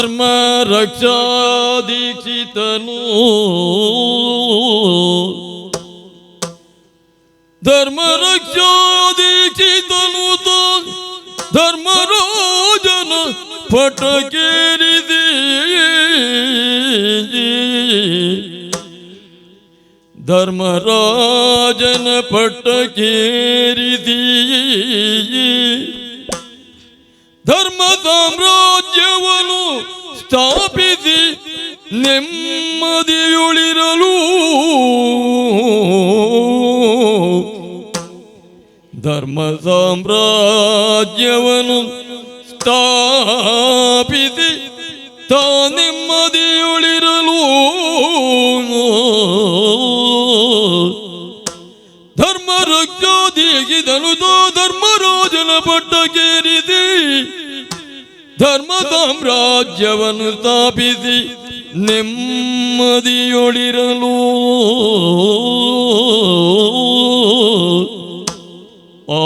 ಧರ್ಮ ರಕ್ಷಾದೀಕ್ಷಿತನು ಧರ್ಮ ರಕ್ಷಾದೀಕ್ಷಿತನು ಧರ್ಮರಾಜನ ಪಟಕೇರಿದಿ ಧರ್ಮರಾಜನ ಪಟ್ಟಕೇರಿದಿ ಧರ್ಮ ಸಾಮ್ರಾಜ್ಯವನ್ನು ಸ್ಥಾಪಿಸಿ ನೆಮ್ಮದಿಯುಳಿರಲು. ಧರ್ಮ ಸಾಮ್ರಾಜ್ಯವನ್ನು ಸ್ಥಾಪಿಸಿ ತಾ ನೆಮ್ಮದಿಯುಳಿರಲು ಧರ್ಮ ಸಾಮ್ರಾಜ್ಯವನ್ನು ಸ್ಥಾಪಿಸಿ ನೆಮ್ಮದಿಯೊಳಿರಲು ಆ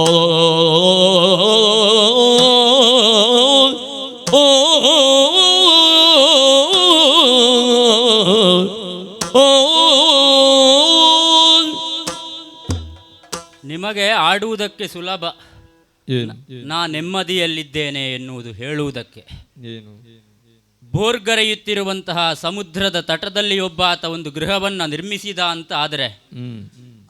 ನಿಮಗೆ ಆಡುವುದಕ್ಕೆ ಸುಲಭ ಏನು? ನಾ ನೆಮ್ಮದಿಯಲ್ಲಿದ್ದೇನೆ ಎನ್ನುವುದು ಹೇಳುವುದಕ್ಕೆ. ಏನು? ಬೋರ್ಗರೆಯುತ್ತಿರುವಂತಹ ಸಮುದ್ರದ ತಟದಲ್ಲಿ ಒಬ್ಬ ಆತ ಒಂದು ಗೃಹವನ್ನು ನಿರ್ಮಿಸಿದ ಅಂತ ಆದರೆ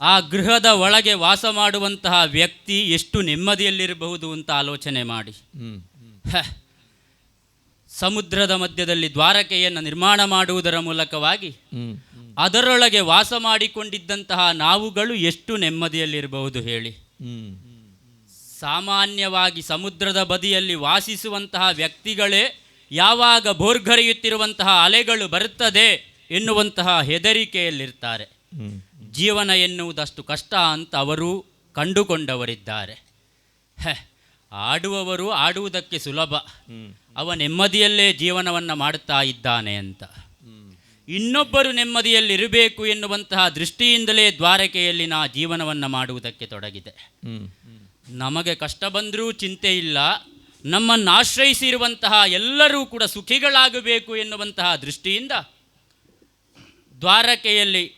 ಆ ಗೃಹದ ಒಳಗೆ ವಾಸ ಮಾಡುವಂತಹ ವ್ಯಕ್ತಿ ಎಷ್ಟು ನೆಮ್ಮದಿಯಲ್ಲಿರಬಹುದು ಅಂತ ಆಲೋಚನೆ ಮಾಡಿ. ಸಮುದ್ರದ ಮಧ್ಯದಲ್ಲಿ ದ್ವಾರಕೆಯನ್ನು ನಿರ್ಮಾಣ ಮಾಡುವುದರ ಮೂಲಕವಾಗಿ ಅದರೊಳಗೆ ವಾಸ ಮಾಡಿಕೊಂಡಿದ್ದಂತಹ ನಾವುಗಳು ಎಷ್ಟು ನೆಮ್ಮದಿಯಲ್ಲಿರಬಹುದು ಹೇಳಿ. ಸಾಮಾನ್ಯವಾಗಿ ಸಮುದ್ರದ ಬದಿಯಲ್ಲಿ ವಾಸಿಸುವಂತಹ ವ್ಯಕ್ತಿಗಳೇ ಯಾವಾಗ ಬೋರ್ಗರೆಯುತ್ತಿರುವಂತಹ ಅಲೆಗಳು ಬರುತ್ತದೆ ಎನ್ನುವಂತಹ ಹೆದರಿಕೆಯಲ್ಲಿರ್ತಾರೆ. ಜೀವನ ಎನ್ನುವುದಷ್ಟು ಕಷ್ಟ ಅಂತ ಅವರು ಕಂಡುಕೊಂಡವರಿದ್ದಾರೆ. ಆಡುವವರು ಆಡುವುದಕ್ಕೆ ಸುಲಭ. ಅವ ನೆಮ್ಮದಿಯಲ್ಲೇ ಜೀವನವನ್ನು ಮಾಡುತ್ತಾ ಇದ್ದಾನೆ ಅಂತ. ಇನ್ನೊಬ್ಬರು ನೆಮ್ಮದಿಯಲ್ಲಿರಬೇಕು ಎನ್ನುವಂತಹ ದೃಷ್ಟಿಯಿಂದಲೇ ದ್ವಾರಕೆಯಲ್ಲಿ ನಾ ಜೀವನವನ್ನು ಮಾಡುವುದಕ್ಕೆ ತೊಡಗಿದೆ. ನಮಗೆ ಕಷ್ಟ ಬಂದರೂ ಚಿಂತೆ ಇಲ್ಲ. ನಮ್ಮನ್ನು ಆಶ್ರಯಿಸಿರುವಂತಹ ಎಲ್ಲರೂ ಕೂಡ ಸುಖಿಗಳಾಗಬೇಕು ಎನ್ನುವಂತಹ ದೃಷ್ಟಿಯಿಂದ ದ್ವಾರಕೆಯಲ್ಲಿ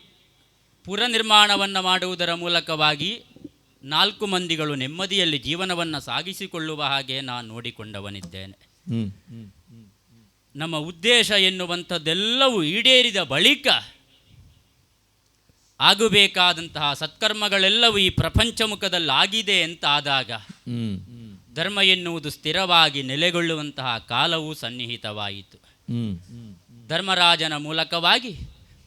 ಪುರ ನಿರ್ಮಾಣವನ್ನು ಮಾಡುವುದರ ಮೂಲಕವಾಗಿ ನಾಲ್ಕು ಮಂದಿಗಳು ನೆಮ್ಮದಿಯಲ್ಲಿ ಜೀವನವನ್ನು ಸಾಗಿಸಿಕೊಳ್ಳುವ ಹಾಗೆ ನಾನು ನೋಡಿಕೊಂಡವನಿದ್ದೇನೆ. ನಮ್ಮ ಉದ್ದೇಶ ಎನ್ನುವಂಥದ್ದೆಲ್ಲವೂ ಈಡೇರಿದ ಬಳಿಕ ಆಗಬೇಕಾದಂತಹ ಸತ್ಕರ್ಮಗಳೆಲ್ಲವೂ ಈ ಪ್ರಪಂಚ ಮುಖದಲ್ಲಿ ಆಗಿದೆ ಅಂತ ಆದಾಗ ಧರ್ಮ ಎನ್ನುವುದು ಸ್ಥಿರವಾಗಿ ನೆಲೆಗೊಳ್ಳುವಂತಹ ಕಾಲವೂ ಸನ್ನಿಹಿತವಾಯಿತು. ಧರ್ಮರಾಜನ ಮೂಲಕವಾಗಿ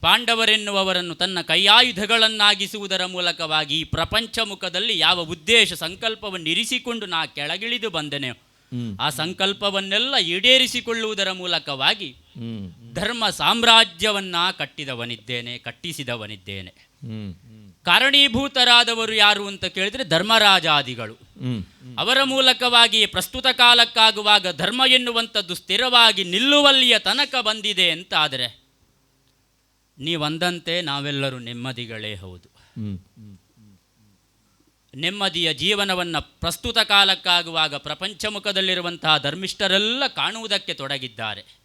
ಪಾಂಡವರೆನ್ನುವವರನ್ನು ತನ್ನ ಕೈಯಾಯುಧಗಳನ್ನಾಗಿಸುವುದರ ಮೂಲಕವಾಗಿ ಈ ಪ್ರಪಂಚ ಮುಖದಲ್ಲಿ ಯಾವ ಉದ್ದೇಶ ಸಂಕಲ್ಪವನ್ನು ಇರಿಸಿಕೊಂಡು ನಾ ಕೆಳಗಿಳಿದು ಬಂದೆನೆ ಆ ಸಂಕಲ್ಪವನ್ನೆಲ್ಲ ಈಡೇರಿಸಿಕೊಳ್ಳುವುದರ ಮೂಲಕವಾಗಿ ಧರ್ಮ ಸಾಮ್ರಾಜ್ಯವನ್ನ ಕಟ್ಟಿದವನಿದ್ದೇನೆ ಕಟ್ಟಿಸಿದವನಿದ್ದೇನೆ. ಕಾರಣೀಭೂತರಾದವರು ಯಾರು ಅಂತ ಕೇಳಿದ್ರೆ ಧರ್ಮರಾಜಾದಿಗಳು. ಅವರ ಮೂಲಕವಾಗಿ ಪ್ರಸ್ತುತ ಕಾಲಕ್ಕಾಗುವಾಗ ಧರ್ಮ ಎನ್ನುವಂಥದ್ದು ಸ್ಥಿರವಾಗಿ ನಿಲ್ಲುವಲ್ಲಿಯ ತನಕ ಬಂದಿದೆ ಅಂತ ಆದರೆ ನೀವಂದಂತೆ ನಾವೆಲ್ಲರೂ ನೆಮ್ಮದಿಗಳೇ ಹೌದು. ನೆಮ್ಮದಿಯ ಜೀವನವನ್ನು ಪ್ರಸ್ತುತ ಕಾಲಕ್ಕಾಗುವಾಗ ಪ್ರಪಂಚಮುಖದಲ್ಲಿರುವಂತಹ ಧರ್ಮಿಷ್ಠರೆಲ್ಲ ಕಾಣುವುದಕ್ಕೆ ತೊಡಗಿದ್ದಾರೆ.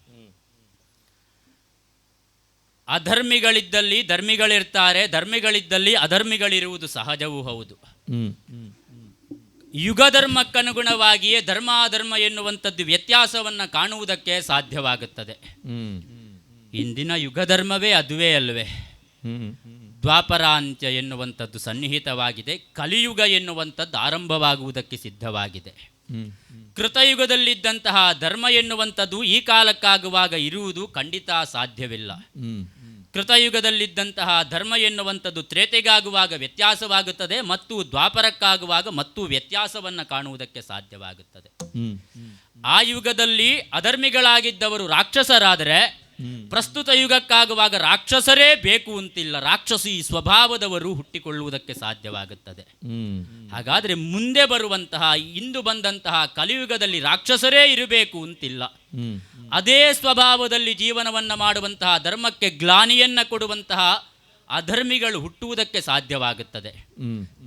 ಅಧರ್ಮಿಗಳಿದ್ದಲ್ಲಿ ಧರ್ಮಿಗಳಿರ್ತಾರೆ ಧರ್ಮಿಗಳಿದ್ದಲ್ಲಿ ಅಧರ್ಮಿಗಳಿರುವುದು ಸಹಜವೂ ಹೌದು. ಯುಗಧರ್ಮಕ್ಕನುಗುಣವಾಗಿಯೇ ಧರ್ಮ ಅಧರ್ಮ ಎನ್ನುವಂಥದ್ದು ವ್ಯತ್ಯಾಸವನ್ನು ಕಾಣುವುದಕ್ಕೆ ಸಾಧ್ಯವಾಗುತ್ತದೆ. ಇಂದಿನ ಇಂದಿನ ಯುಗಧರ್ಮವೇ ಅದುವೇ ಅಲ್ವೇ. ದ್ವಾಪರಾಂತ್ಯ ಎನ್ನುವಂಥದ್ದು ಸನ್ನಿಹಿತವಾಗಿದೆ ಕಲಿಯುಗ ಎನ್ನುವಂಥದ್ದು ಆರಂಭವಾಗುವುದಕ್ಕೆ ಸಿದ್ಧವಾಗಿದೆ. ಕೃತಯುಗದಲ್ಲಿದ್ದಂತಹ ಧರ್ಮ ಎನ್ನುವಂಥದ್ದು ಈ ಕಾಲಕ್ಕಾಗುವಾಗ ಇರುವುದು ಖಂಡಿತ ಸಾಧ್ಯವಿಲ್ಲ. ಕೃತಯುಗದಲ್ಲಿದ್ದಂತಹ ಧರ್ಮ ಎನ್ನುವಂಥದ್ದು ತ್ರೇತೆಗಾಗುವಾಗ ವ್ಯತ್ಯಾಸವಾಗುತ್ತದೆ ಮತ್ತು ದ್ವಾಪರಕ್ಕಾಗುವಾಗ ಮತ್ತು ವ್ಯತ್ಯಾಸವನ್ನು ಕಾಣುವುದಕ್ಕೆ ಸಾಧ್ಯವಾಗುತ್ತದೆ. ಆ ಯುಗದಲ್ಲಿ ಅಧರ್ಮಿಗಳಾಗಿದ್ದವರು ರಾಕ್ಷಸರಾದರೆ ಪ್ರಸ್ತುತ ಯುಗಕ್ಕಾಗುವಾಗ ರಾಕ್ಷಸರೇ ಬೇಕು ಅಂತಿಲ್ಲ. ರಾಕ್ಷಸಿ ಸ್ವಭಾವದವರು ಹುಟ್ಟಿಕೊಳ್ಳುವುದಕ್ಕೆ ಸಾಧ್ಯವಾಗುತ್ತದೆ. ಹಾಗಾದ್ರೆ ಹಾಗಾದರೆ ಮುಂದೆ ಬರುವಂತಹ ಇಂದು ಬಂದಂತಹ ಕಲಿಯುಗದಲ್ಲಿ ರಾಕ್ಷಸರೇ ಇರಬೇಕು ಅಂತಿಲ್ಲ. ಅದೇ ಸ್ವಭಾವದಲ್ಲಿ ಜೀವನವನ್ನ ಮಾಡುವಂತಹ ಧರ್ಮಕ್ಕೆ ಗ್ಲಾನಿಯನ್ನ ಕೊಡುವಂತಹ ಅಧರ್ಮಿಗಳು ಹುಟ್ಟುವುದಕ್ಕೆ ಸಾಧ್ಯವಾಗುತ್ತದೆ.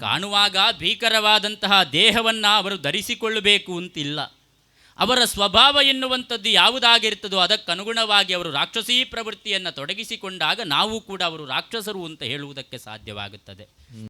ಕಾಣುವಾಗ ಭೀಕರವಾದಂತಹ ದೇಹವನ್ನ ಅವರು ಧರಿಸಿಕೊಳ್ಳಬೇಕು ಅಂತಿಲ್ಲ. ಅವರ ಸ್ವಭಾವ ಎನ್ನುವಂಥದ್ದು ಯಾವುದಾಗಿರ್ತದೋ ಅದಕ್ಕನುಗುಣವಾಗಿ ಅವರು ರಾಕ್ಷಸೀ ಪ್ರವೃತ್ತಿಯನ್ನು ತೊಡಗಿಸಿಕೊಂಡಾಗ ನಾವು ಕೂಡ ಅವರು ರಾಕ್ಷಸರು ಅಂತ ಹೇಳುವುದಕ್ಕೆ ಸಾಧ್ಯವಾಗುತ್ತದೆ.